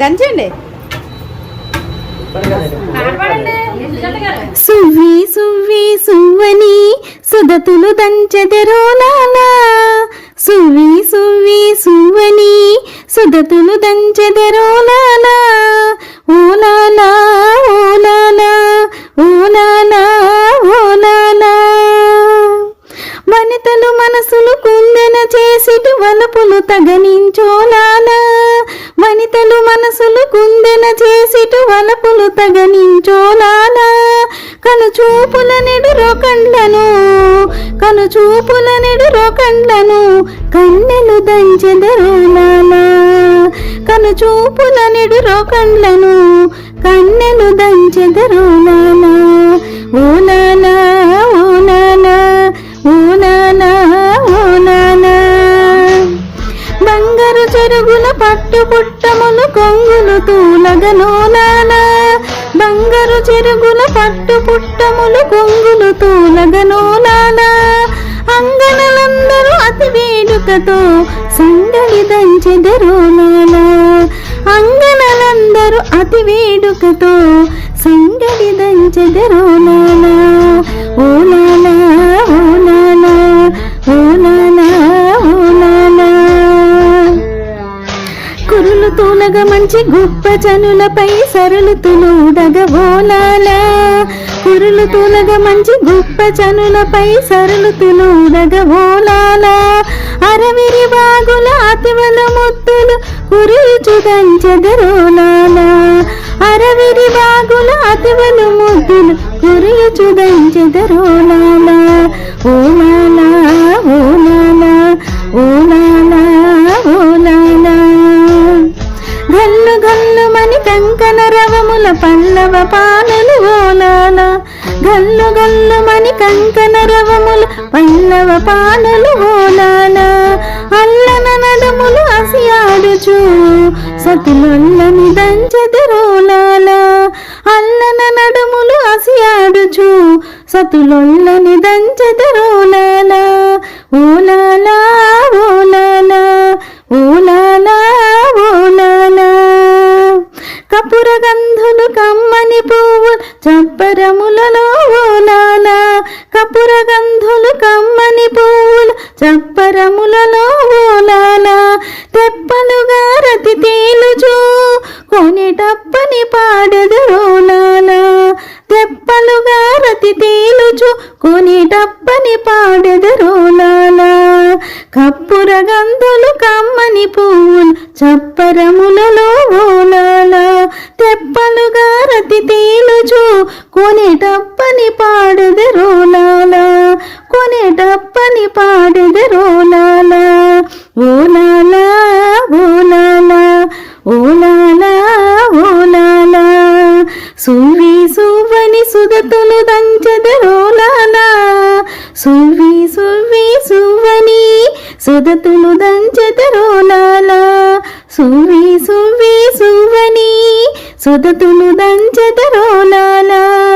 దంచండి సువ్వి సువ్వి సువ్వని సుదతులు దంచెదరోలాలా సువ్వి సువ్వి సువ్వని సుదతులు దంచెదరోలాలా ఓలాలా ఓలాలా ఓలాలా ఓలాలా వనితలు మనసులు కుందెన చేసిటు వలపులు తగనించోలాలా చేతలు మనసులు కుందెన చేసిటు వలపులు తగనించోలాలా కను చూపుల నెడు రోకండ్లను కను చూపుల నెడు రోకండ్లను కన్నెలు దంచెదరోలాలా కను చూపుల నెడు రోకండ్లను కన్నెలు దంచెదరోలాలా పట్టు పుట్టములు కొంగులు తూలగనోలాల బంగారు చెరుగుల పట్టు పుట్టములు కొంగులు తూలగనోలాల అంగనలందరూ అతి వేడుకతో సంగడి దంచెదరోలాల అంగనలందరూ అతి వేడుకతో సంగడి దంచెదరోలాల ఓలా కురులు మంచి గొప్ప చనులపై సరులు తులుడగ ఓలాలా కురులు తూలగ మంచి గొప్ప చనులపై సరులు తులుడగ ఓలాలా అరవిరి బాగుల అతివల ముత్తులు కురుచు దంచెదరోలాలా అరవిరి బాగుల అతివలు ముద్దులు కురుచు దంచెదరోలాలా ఓ కంకణ రవముల పల్లవ పానులు ఓలాల గల్లు గల్లు మని కంకణ రవముల పల్లవ పానలు ఓలాల అల్లన నడములు అసియాడుచు సతులొల్లని దంచెదరోలాల అల్లన నడుములు అసియాడుచు సతులొల్లని దంచెదరోలాల చప్పరములలో ఓలాలా కపుర గంధులు కమ్మని పూలు. చప్పరములలో ఓలాలా తెప్పలుగా రతి తేలుచు. కొనేటప్పని పాడదు రోలాలా తెప్పలుగా రతి తేలుచు. కొనేటప్పని పాడదు రోలాల కప్పుర గంధులు కమ్మని పూలు. చప్పరములలో ఓలాల తెప్పలుగా రతి తేలుచు కొనేటప్పని పాడదు రోలాల డప్పని పాడదు ఓలాల ఓలాల ఓలాల ఓలాల. సువి సువ్వని సుగతులు దంచెదరోలాల సువి సువి సువ్వని సుగతులు దంచెదరోలాల సువి సువి సువ్వని సుగతులు దంచెదరోలాలా